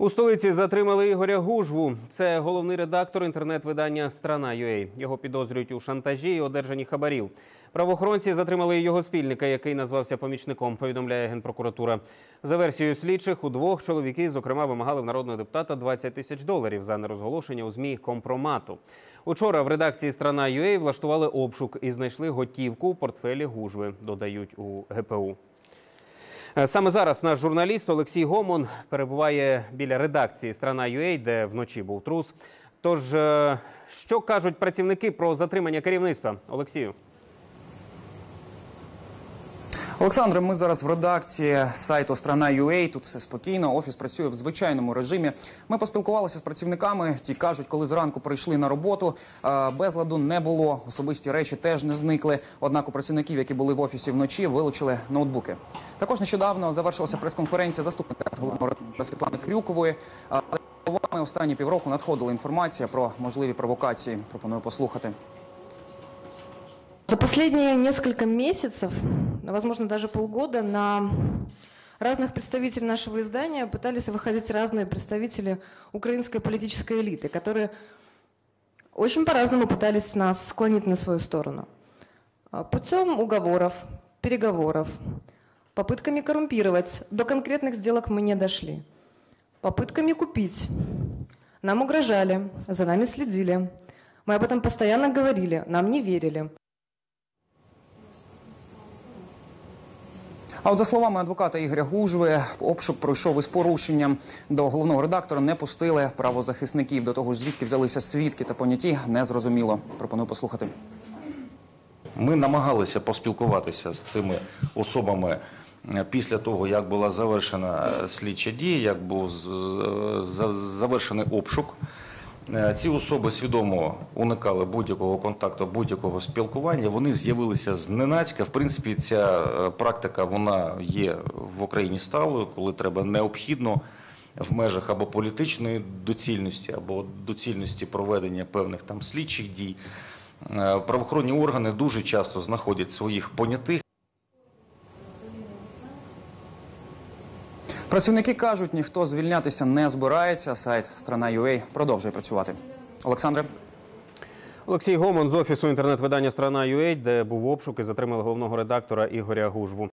У столиці затримали Ігоря Гужву. Це головний редактор інтернет-видання Страна.ua. Його підозрюють у шантажі і одержанні хабарів. Правоохоронці затримали його спільника, який назвався помічником. Повідомляє генпрокуратура. За версією слідчих, у двох чоловіки, зокрема, вимагали в народного депутата 20 тисяч доларів за нерозголошення у змі компромату. Учора в редакції Страна.ua влаштували обшук і знайшли готівку у портфелі Гужви. Додають у ГПУ. Е, Саме зараз наш журналіст Олексій Гомон перебуває біля редакції страна Страна.ua, де вночі був трус. Тож, е, що кажуть працівники про затримання керівництва? Олексію. Олександре, ми зараз в редакції сайту Страна.ua. Тут все спокійно. Офіс працює в звичайному режимі. Ми поспілкувалися з працівниками. Ті кажуть, коли зранку прийшли на роботу, е, безладу не було. Особисті речі теж не зникли. Однак у працівників, які були в офісі вночі, вилучили ноутбуки. Також нещодавно завершилася прес-конференція заступника головного Світлани Крюкової. Словами останні півроку надходила інформація про можливі провокації. Пропоную послухати. За последние несколько месяцев, возможно, даже полгода, на разных представителей нашего издания пытались выходить разные представители украинской политической элиты, которые очень по-разному пытались нас склонить на свою сторону. А, Путем уговоров, переговоров, попытками коррумпировать. До конкретных сделок мы не дошли. Попытками купить. Нам угрожали, за нами следили. Мы об этом постоянно говорили, нам не верили. А от за словами адвоката Ігоря Гужви, обшук пройшов із порушенням. До головного редактора не пустили правозахисників. До того ж, звідки взялися свідки та поняті, не зрозуміло. Пропоную послухати. Ми намагалися поспілкуватися з цими особами е, після того, як була завершена е, слідча дія, як був завершений обшук. Е, Ці особи свідомо уникали будь-якого контакту, будь-якого спілкування. Вони з'явилися зненацька. В принципі, ця е, практика вона є в Україні сталою, коли треба необхідно в межах або політичної доцільності, або доцільності проведення певних там слідчих дій. Е, Правоохоронні органи дуже часто знаходять своїх понятих. Працівники кажуть, ніхто звільнятися не збирається. Сайт Страна.ua продовжує працювати. Олександре. Олексій Гомон з офісу інтернет-видання Страна.ua, де був обшук і затримали головного редактора Ігоря Гужву.